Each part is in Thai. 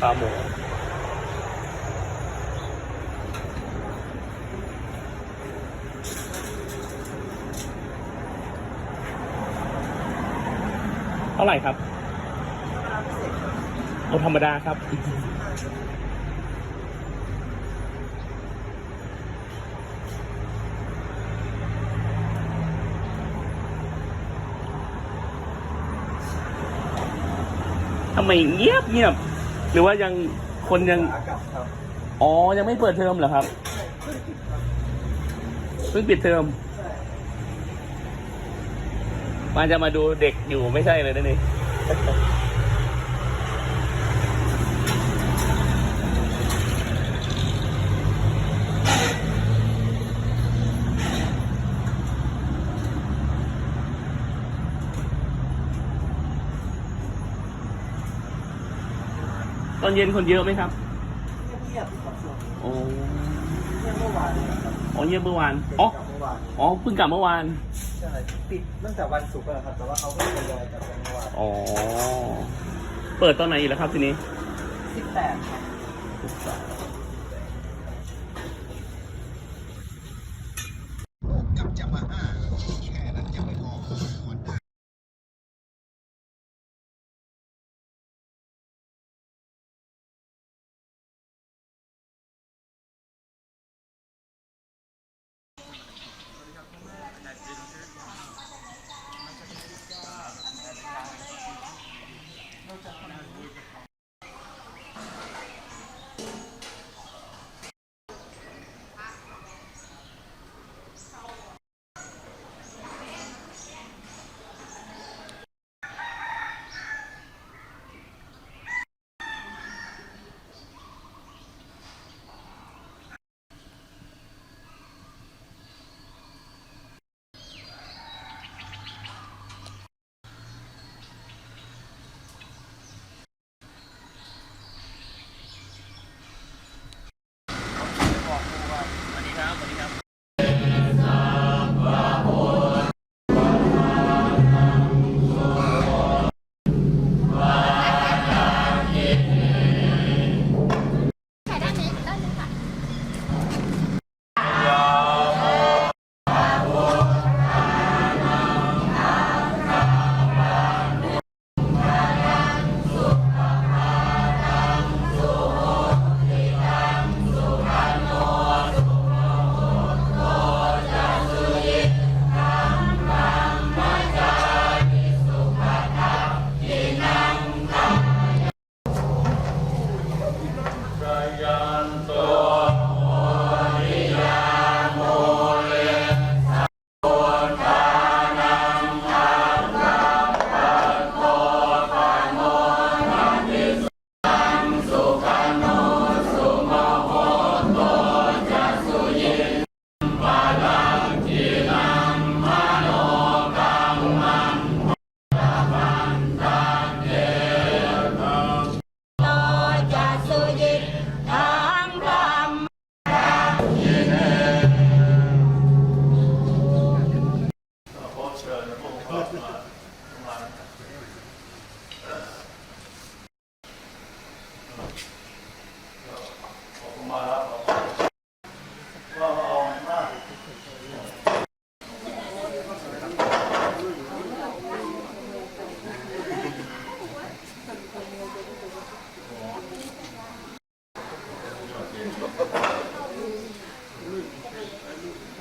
ขาหมูเท่าไหร่ครับเอาธรรมดาครับ ทำไมเงียบเงียบ หรือว่ายังคนยัง อ๋อ ยังไม่เปิดเทอมเหรอครับ เพิ่งปิดเทอมมาจะมาดูเด็กอยู่ไม่ใช่เลยนะนี่ ตอนเย็นคนเยอะไหมครับเงียบๆครับช่วงนี้โอ้เงียบเมื่อวานนะครับอ๋อเยี่ยมเมื่อวานอ๋อกลับเมื่อวานอ๋อเพิ่งกลับเมื่อวานใช่ปิดตั้งแต่วันศุกร์แล้วครับ แต่ว่าเขาก็ทยอยกลับกันเมื่อวานอ๋อเปิดตอนไหนอีกแล้วครับทีนี้ สิบแปดครับกับ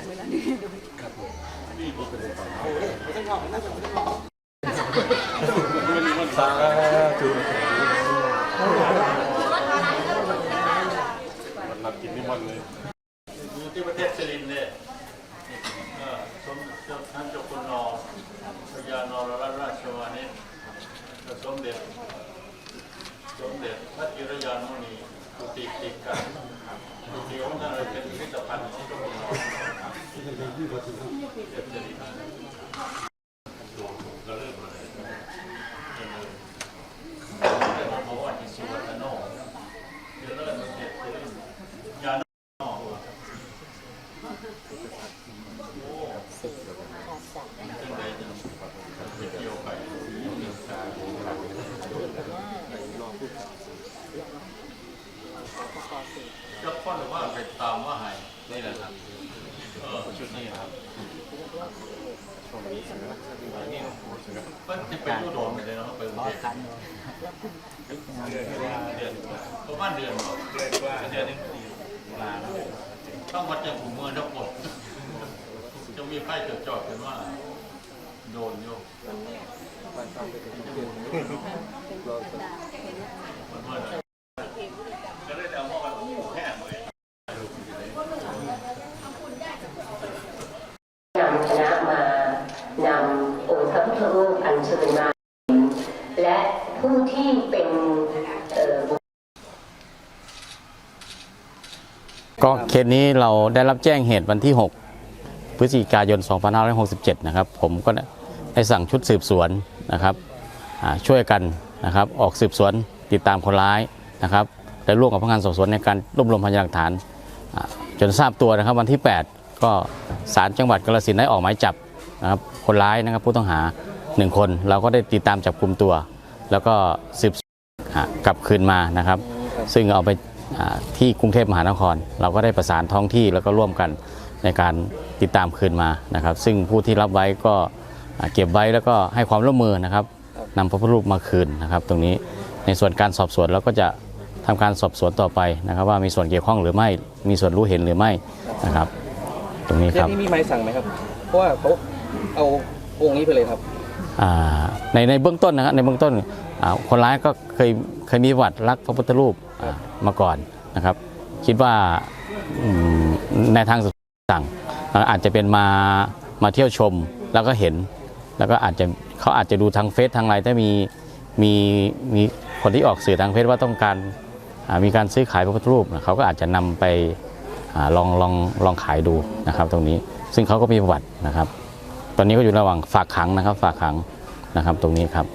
กัเวลาเดิครับผมไม่ต้องหอกไม่ต้สาธุมันนับกินนี่มันเลยดูที่ประเทศสลินเนี่ยสมเด็จท่านเจ้าคุณนอพญานอรรัตราชวานิชสมเด็จสมเด็จพระจิรยานมุนีตุฏิติกันกุฏิของท่านเป็นพิพิธภัณฑ์ที่เจ้าคุณนอ จะปเที่ยวไปจะพ่อหรือว่าไปตามว่าให้นี่แหละครับ ชุดนี้ครับชมันนี้ก็จะไปยุโรปไปเลยเนาะไปกรุงเทพเดือนเดือนประมาณเดือนเดือนกว่าเดือนนึงมาต้องวัดจากหูเมืองทั้งหมดจะมีไพ่จดจ่อเป็นว่า โดนโยกมันเมื่อไหร่ก็เลยเอาว่าแห้งเลย นำคณะมานำ ผู้อัญเชิญมา และผู้ที่เป็นเอ่อก็เคสนี้เราได้รับแจ้งเหตุวันที่ 6 พฤศจิกายน 2567 นะครับ ผมก็ได้สั่งชุดสืบสวนนะครับช่วยกันนะครับ ออกสืบสวนติดตามคนร้ายนะครับและร่วมกับพนักงานสอบสวนในการรวบรวมพยานหลักฐาน จนทราบตัวนะครับวันที่ 8 ก็ศาลจังหวัดกาฬสินธุ์ได้ออกหมายจับนะครับคนร้ายนะครับผู้ต้องหา 1คน เราก็ได้ติดตามจับกลุ่มตัว แล้วก็สืบกลับคืนมานะครับ ซึ่งเอาไปที่กรุงเทพมหานคร เราก็ได้ประสานท้องที่แล้วก็ร่วมกันในการติดตามคืนมานะครับ ซึ่งผู้ที่รับไว้ก็เก็บไว้แล้วก็ให้ความร่วมมือนะครับนำพระพุทธรูปมาคืนนะครับ ตรงนี้ในส่วนการสอบสวนเราก็จะทำการสอบสวนต่อไปนะครับ ว่ามีส่วนเกี่ยวข้องหรือไม่มีส่วนรู้เห็นหรือไม่นะครับ ตรงนี้เรื่คอรับงนี้มีหมายสั่งไหมครับ เพราะว่าเขาเอาองค์นี้ไปเลยครับ ในในเบื้องต้นนะครับในเบื้องต้นคนร้ายก็เคยเคยมีประวัติรักพระพุทธรูปมาก่อนนะครับ คิดว่าในทางสืบสั่งอาจจะเป็นมามาเที่ยวชมแล้วก็เห็น แล้วก็อาจจะเขาอาจจะดูทางเฟซทางไลน์ถ้ามีมีมีคนที่ออกสื่อทางเฟซว่าต้องการมีการซื้อขายพระพุทธรูปเขาก็อาจจะนำไปอลองลองลองขายดูนะครับ ตรงนี้ซึ่งเขาก็มีประวัตินะครับ ตอนนี้ก็อยู่ระหว่างฝากขังนะครับ ฝากขังนะครับตรงนี้ครับ